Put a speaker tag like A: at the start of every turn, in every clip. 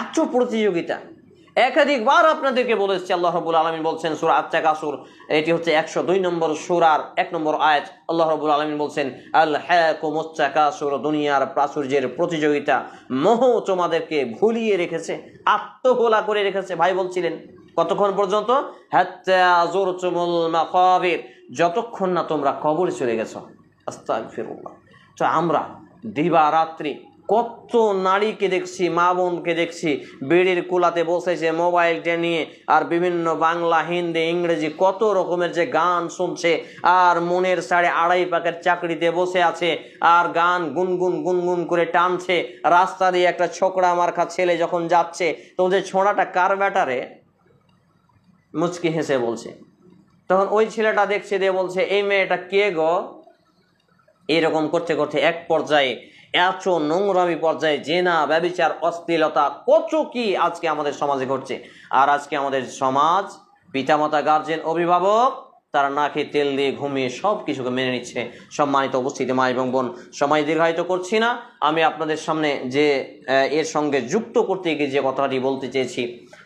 A: এত প্রতিযোগিতা। একাধিকবার আপনাদেরকে বলেছি, আল্লাহ রবুল আলমিন বলছেন, সুরা আচ্চা কাসুর এটি হচ্ছে একশো দুই নম্বর সুরার এক নম্বর আয়াত। আল্লাহ রবুল আলমিন বলছেন আল হ্যাকুমোচ্চা কাসুর দুনিয়ার প্রাচুর্যের প্রতিযোগিতা। মোহ তোমাদেরকে ভুলিয়ে রেখেছে, আত্মহোলা করে রেখেছে। ভাই বলছিলেন, কতক্ষণ পর্যন্ত? যতক্ষণ না তোমরা কবরে চলে গেছো। আস্তাগফিরুল্লাহ। তো আমরা দিবা রাত্রি কত নারীকে দেখছি, মা বোনকে দেখছি, বেড়ির কুলাতে বসেছে মোবাইলটা নিয়ে আর বিভিন্ন বাংলা, হিন্দি, ইংরেজি কত রকমের যে গান শুনছে, আর মনের সাড়ে আড়াই পাকের চাকরিতে বসে আছে, আর গান গুনগুন গুনগুন করে টানছে, রাস্তা দিয়ে একটা ছোকরা মার্খা ছেলে যখন যাচ্ছে, তো যে ছোঁড়াটা কার ব্যাটারে? মুচকি হেসে বলছে। তখন ওই ছেলেটা দেখছে, দিয়ে বলছে, এই মেয়েটা কে গো? এরকম করতে করতে এক পর্যায়ে এত নোংরামি পর্যায়ে জেনা, ব্যবিচার, অশ্লীলতা কত কি আজকে আমাদের সমাজে ঘটছে? আর আজকে আমাদের সমাজ পিতামাতা গার্জেন অভিভাবক, তারা নাকে তেল দিয়ে ঘুমিয়ে সব কিছুকে মেনে নিচ্ছে। সম্মানিত উপস্থিতি, মা এবং বোন, সময় দীর্ঘায়িত করছি না। আমি আপনাদের সামনে যে এর সঙ্গে যুক্ত করতে গিয়ে যে কথাটি বলতে চেয়েছি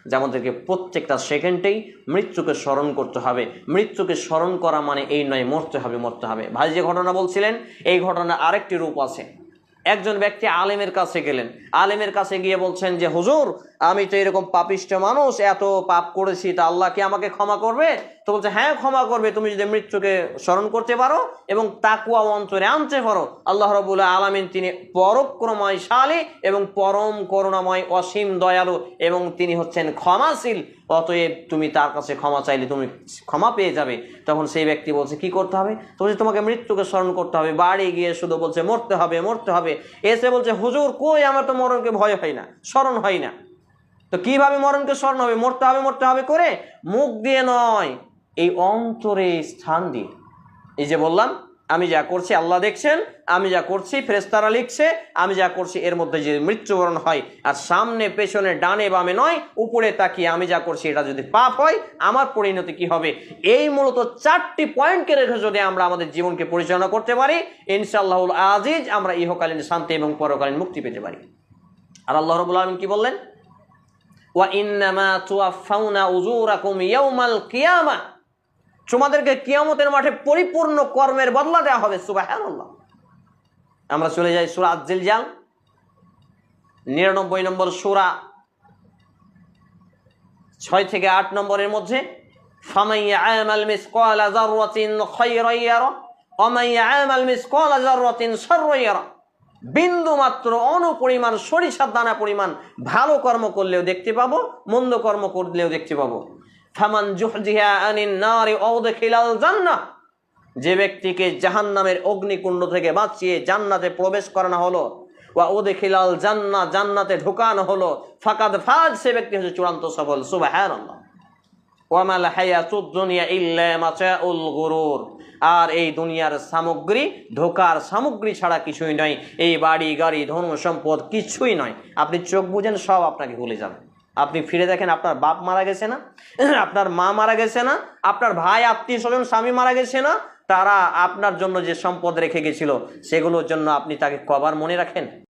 A: যে আমাদেরকে প্রত্যেকটা সেকেন্ডেই মৃত্যুকে স্মরণ করতে হবে। মৃত্যুকে স্মরণ করা মানে এই নয়, মরতে হবে মরতে হবে। ভাই যে ঘটনা বলছিলেন, এই ঘটনা আরেকটি রূপ আছে। একজন ব্যক্তি আলেমের কাছে গেলেন। আলেমের কাছে গিয়ে বলছেন যে, হুজুর, আমি তো এরকম পাপিষ্ট মানুষ, এত পাপ করেছি, তা আল্লাহ কি আমাকে ক্ষমা করবে? তো বলছে হ্যাঁ ক্ষমা করবে, তুমি যদি মৃত্যুকে স্মরণ করতে পারো এবং তাকুয়া অন্তরে আনতে পারো। আল্লাহ রবুল্লাহ আলমিন তিনি পরক্রমশালী এবং পরম করুণাময় অসীম দয়ালু এবং তিনি হচ্ছেন ক্ষমাশীল। অতএব তুমি তার কাছে ক্ষমা চাইলে তুমি ক্ষমা পেয়ে যাবে। তখন সেই ব্যক্তি বলছে, কি করতে হবে? তো বলছে, তোমাকে মৃত্যুকে স্মরণ করতে হবে। বাড়ি গিয়ে শুধু বলছে, মরতে হবে মরতে হবে। এসে বলছে, হুজুর, কই আমার তো মরণকে ভয় হয় না, স্মরণ হয় না? তো কীভাবে মরণকে স্মরণ হবে? মরতে হবে মরতে হবে করে? মুখ দিয়ে নয় এই অন্তরে স্থান দিয়ে। এই যে বললাম, আমি যা করছি আল্লাহ দেখছেন, আমি যা করছি ফেরেস্তারা লিখছে, আমি যা করছি এর মধ্যে যে মৃত্যুবরণ হয় আর সামনে, পেছনে, ডানে, বামে নয়, উপরে তাকিয়ে আমি যা করছি এটা যদি পাপ হয়, আমার পরিণতি কি হবে? এই মূলত চারটি পয়েন্টকে রেখে যদি আমরা আমাদের জীবনকে পরিচালনা করতে পারি, ইনশাআল্লাহুল আজিজ আমরা ইহকালীন শান্তি এবং পরকালীন মুক্তি পেতে পারি। আর আল্লাহ রবুল আলমিন কি বললেন? ওয়া ইন্নামা তুয়াফাউনা উজুরাকুম ইয়াউমাল কিয়ামা। তোমাদেরকে কিয়ামতের মাঠে পরিপূর্ণ কর্মের বদলা দেওয়া হবে, সুবহানাল্লাহ। আমরা চলে যাই সূরা আজ-জিলজাল, নিরানব্বই নম্বর সূরা, ছয় থেকে আট নম্বরের মধ্যে বিন্দু মাত্র অনুপরিমাণ সরিষার দানা পরিমাণ ভালো কর্ম করলেও দেখতে পাবো, মন্দ কর্ম করলেও দেখতে পাবো। ফামান জুহজিহা আনিন নারি অউদখিলাল জান্নাহ। যে ব্যক্তিকে জাহান্নামের অগ্নিকুণ্ড থেকে বাঁচিয়ে জান্নাতে প্রবেশ করানো হলো, ওয়া উদখিলাল জান্নাহ, জান্নাতে ঢুকানো হলো, ফাকাদ ফাজ, সে ব্যক্তি হচ্ছে চূড়ান্ত সফল। সুবহানাল্লাহ। ওয়ামাল হায়াতুদ দুনিয়া ইল্লা মাতাউল গুরুর। আর এই দুনিয়ার সামগ্রী ধোকার সামগ্রী ছাড়া কিছুই নয়। এই বাড়ি, গাড়ি, ধন, সম্পদ কিছুই নয়। আপনি চোখ বুঝেন, সব আপনাকে ভুলে যাবে। আপনি ফিরে দেখেন আপনার বাপ মারা গেছে না, আপনার মা মারা গেছে না, আপনার ভাই, আত্মীয় স্বজন, স্বামী মারা গেছে না, তারা আপনার জন্য যে সম্পদ রেখে গেছিল, সেগুলোর জন্য আপনি তাকে কবার মনে রাখেন?